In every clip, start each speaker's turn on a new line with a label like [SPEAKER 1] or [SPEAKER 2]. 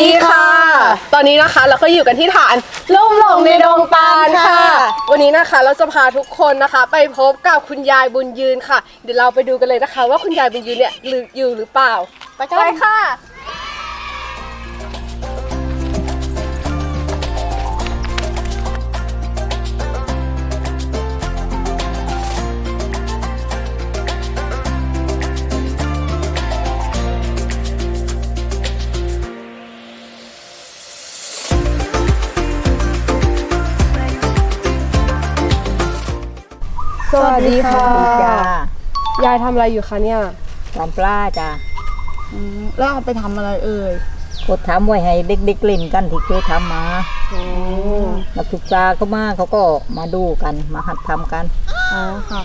[SPEAKER 1] ดีค่ะ ตอนนี้นะคะเราก็อยู่กันที่ฐานลุ่มหลงในดงตาลค่ะ วันนี้นะคะเราจะพาทุกคนนะคะ ไปพบกับคุณยายบุญยืนค่ะ เดี๋ยวเราไปดูกันเลยนะคะ ว่าคุณยายบุญยืนเนี่ยหรืออยู่หรือเปล่า ไปกันเลยค่ะ สวัสดีค่ะ
[SPEAKER 2] จ้ายา
[SPEAKER 1] ยทำอะไรอยู่คะเนี่ย
[SPEAKER 2] ทำปลาจ้า
[SPEAKER 3] แล้วเอาไปทำอะไรเอ่ย
[SPEAKER 2] ก็ทำไว้ให้เด็กๆเล่นกันที่เคยทำมานักศึกษาก็มาเขาก็มาดูกันมาหัดทำกัน
[SPEAKER 3] อ๋อค่ะ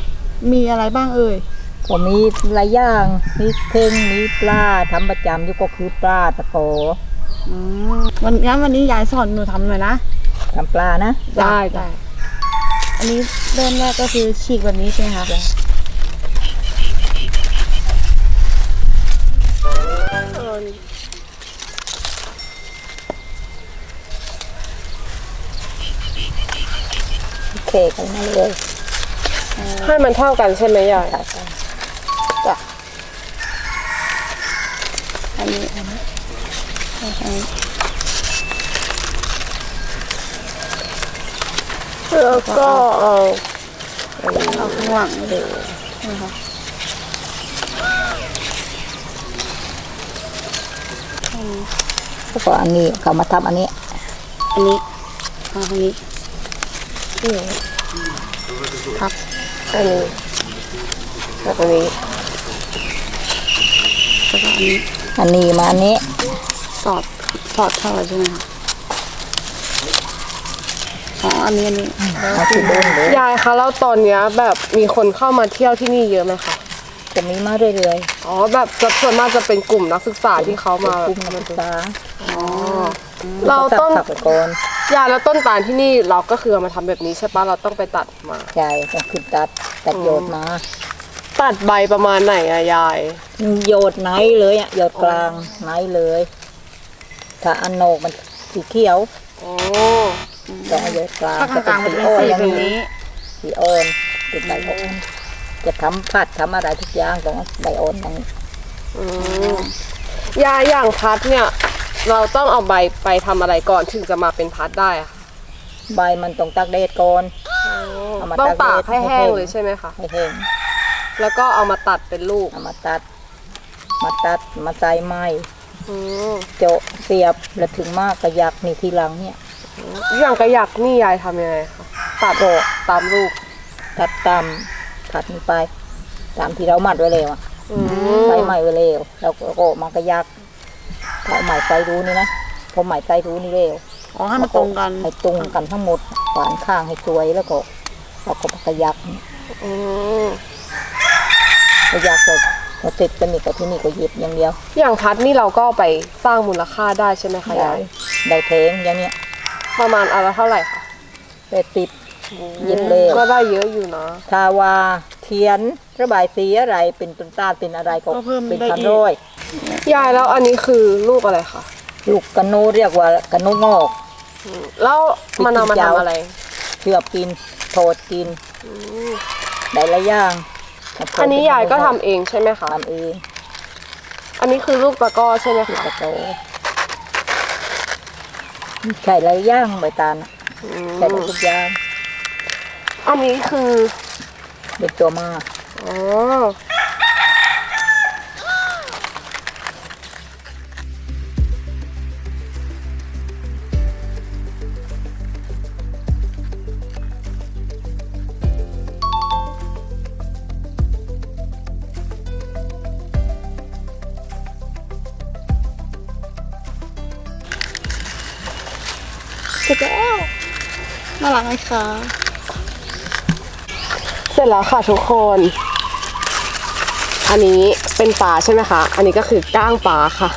[SPEAKER 3] มีอะไรบ้างเอ่ย
[SPEAKER 2] ก็มีหลายอย่างมีเข่งมีปลาทำประจำอยู่ก็คือปลาตะโก
[SPEAKER 3] อืมวันงั้นวันนี้ยายสอนหนูทำหน่อยนะ
[SPEAKER 2] ทำปลานะ
[SPEAKER 1] ได้จ้ะ
[SPEAKER 3] อันนี้เริ่มแรกก็คือฉีกแบบนี้ใช่ไหมคะ
[SPEAKER 2] เคกันมาเลย
[SPEAKER 1] ให้มันเท่ากันใช่ไหมยาย
[SPEAKER 2] ค่ะ
[SPEAKER 3] จ้ะอันนี้อันนี้
[SPEAKER 1] แล้วก็เอา
[SPEAKER 3] เอาข้างหลังเลย
[SPEAKER 2] แล้วก็อันนี้เขามาทำอันนี้
[SPEAKER 3] อันนี้เอาอันนี้ครับ
[SPEAKER 1] อันนี้แล้วอันนี้
[SPEAKER 3] แล้วก็อันนี้
[SPEAKER 2] อันนี้มาอันนี้
[SPEAKER 3] สอดสอดเข้าไปใช่ไหมคะ อ๋ออันนี้อันนี้
[SPEAKER 2] มาที่เดินเลย
[SPEAKER 1] ยายคะแล้วตอนเนี้ยแบบมีคนเข้ามาเที่ยวที่นี่เยอะไหมคะ
[SPEAKER 2] จะมีมาเรื่อย
[SPEAKER 1] อ๋อแบบจะส่วนมากจะเป็นกลุ่มนักศึกษาที่เขา
[SPEAKER 2] ๆ
[SPEAKER 1] มา
[SPEAKER 2] กลุ่มนักศึกษา
[SPEAKER 1] อ๋อเราต้น
[SPEAKER 2] ขับไปก่อน
[SPEAKER 1] ยายแล้วต้นตาลที่นี่เราก็คือเอามาทำแบบนี้ใช่ปะเราต้องไปตัดมา
[SPEAKER 2] ใช่ต้องขึ้นตัดตัดโยดมา
[SPEAKER 1] ตัดใบประมาณไหนอะยาย
[SPEAKER 2] โยดไหนเลยอะโยดกลางไหนเลย ถ้าอันโหนกมันสีเขียว
[SPEAKER 1] อ๋อ
[SPEAKER 2] ต้องเอาโยดกลาง
[SPEAKER 3] ถ้ากลางๆมันจะเป็น
[SPEAKER 2] อ่อน
[SPEAKER 3] สี
[SPEAKER 2] อย่าง
[SPEAKER 3] แบบ
[SPEAKER 2] นี้
[SPEAKER 3] นี้
[SPEAKER 2] สีอ่อนติดใบอ่อนจะทำผัดทำอะไรทุกอย่างต้องเอาใบอ่อนอย่างนี้
[SPEAKER 1] อืมยายอย่างพัดเนี่ย เราต้องเอาใบไปทำอะไรก่อนถึงจะมาเป็นพัดได้อะ
[SPEAKER 2] ใบมันต้องตากแดดก่อนเอามา
[SPEAKER 1] ต้อง
[SPEAKER 2] ตา
[SPEAKER 1] ตากก
[SPEAKER 2] แดด
[SPEAKER 1] ให้
[SPEAKER 2] ให้
[SPEAKER 1] แห้
[SPEAKER 2] แห้
[SPEAKER 1] ง
[SPEAKER 2] ง
[SPEAKER 1] เลยใช่ไหมคะ
[SPEAKER 2] ให้แห้ง
[SPEAKER 1] แล้วก็เอามาตัดเป็นลูก
[SPEAKER 2] เอามาตัด มาตัดมาใส่ไม้
[SPEAKER 1] อืม
[SPEAKER 2] โจะเสียบแล้วถึงมากกระยักนี่ทีหลังเนี่ย
[SPEAKER 1] อย่างกระยักนี่ยายทำยังไงคะตัด
[SPEAKER 2] ก็
[SPEAKER 1] ตามลูก
[SPEAKER 2] ตัดตามตัดนี่ไป ตามที่เรามัดไว้แล้วอะ
[SPEAKER 1] อืม
[SPEAKER 2] ใส่ไม้ไว้แล้วแล้วก็มากระยักเอาไม้ใส่รูนี่นะพอไม้ใส่รูนี่แล้ว
[SPEAKER 3] อ๋อให้มันตรงกัน
[SPEAKER 2] ให้ตรงกันทั้งหมดขวานข้างให้สวยแล้วก็เราก็มากระยัก
[SPEAKER 1] อืม
[SPEAKER 2] กระยักก็เราติดกันนี่กับที่นี่ก็เย็บอย่างเดียว
[SPEAKER 1] อย่างพัดนี่เราก็เอาไปสร้างมูลค่าได้ใช่ไหมคะ
[SPEAKER 2] ได้
[SPEAKER 1] ยาย
[SPEAKER 2] ได้เพลงอย่างเนี้ย
[SPEAKER 1] ประมาณอนละเท่าไหร่คะ
[SPEAKER 2] ไปติดเย็บเร็ว
[SPEAKER 1] ก็ได้เยอะอยู่นะ
[SPEAKER 2] ทาวาเขียนระบายสีอะไรเป็นต้นตาลเป็นอะไรก็
[SPEAKER 3] ก็เพิ่ม
[SPEAKER 2] เป็น
[SPEAKER 3] ได้
[SPEAKER 2] พัน
[SPEAKER 3] อีก
[SPEAKER 2] ร้อย
[SPEAKER 1] ยายแล้วอันนี้คือลูกอะไรคะ
[SPEAKER 2] ลูกกระโนเรียกว่ากระโนงอก
[SPEAKER 1] แล้วมันเอามาทำอะไร
[SPEAKER 2] เชือบกินโทดกินได้หลายอย่าง
[SPEAKER 1] อันนี้ยายก็ทำเองใช่ไหมคะ
[SPEAKER 2] ทำเอง
[SPEAKER 1] อันนี้คือลูกตะกร้อใช่ไหม
[SPEAKER 2] ลูก
[SPEAKER 1] คะ
[SPEAKER 2] กระโต ใช่หลายอย่างใบตาลน่ะ
[SPEAKER 1] อื
[SPEAKER 2] ใช่หม
[SPEAKER 1] ม
[SPEAKER 2] ดทุกอย่าง
[SPEAKER 1] อันนี้คือ
[SPEAKER 2] เป็นตัวมาก
[SPEAKER 1] อ๋อ
[SPEAKER 3] น่ารักไหมคะ
[SPEAKER 1] เสร็จแล้วค่ะทุกคน อันนี้เป็นปลาใช่ไหมคะ อันนี้ก็คือก้างปลาค่ะ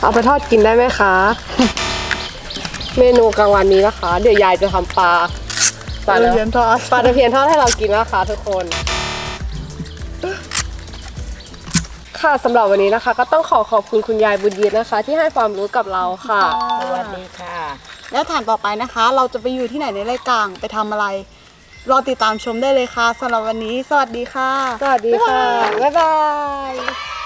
[SPEAKER 1] เอาไปทอดกินได้ไหมคะ เมนูกลางวันนี้นะคะ เดี๋ยวยายจะทำปลาปลา
[SPEAKER 3] เรี
[SPEAKER 1] แล้ว
[SPEAKER 3] ยนทอด
[SPEAKER 1] ปลาตะเพียนทอดให้เรากินนะคะทุกคน ค่ะสำหรับวันนี้นะคะ ก็ต้องขอขอบคุณคุณยายบุญยืนนะคะ ที่ให้ความรู้กับเราค่ะ
[SPEAKER 2] สวัสดีค่ะ
[SPEAKER 3] แล้วฐานต่อไปนะคะ เราจะไปอยู่ที่ไหนในรายการไปทำอะไร รอติดตามชมได้เลยค่ะสำหรับวันนี้ สวัสดีค่ะ
[SPEAKER 1] สวัสดีค่ะ บ๊ายบาย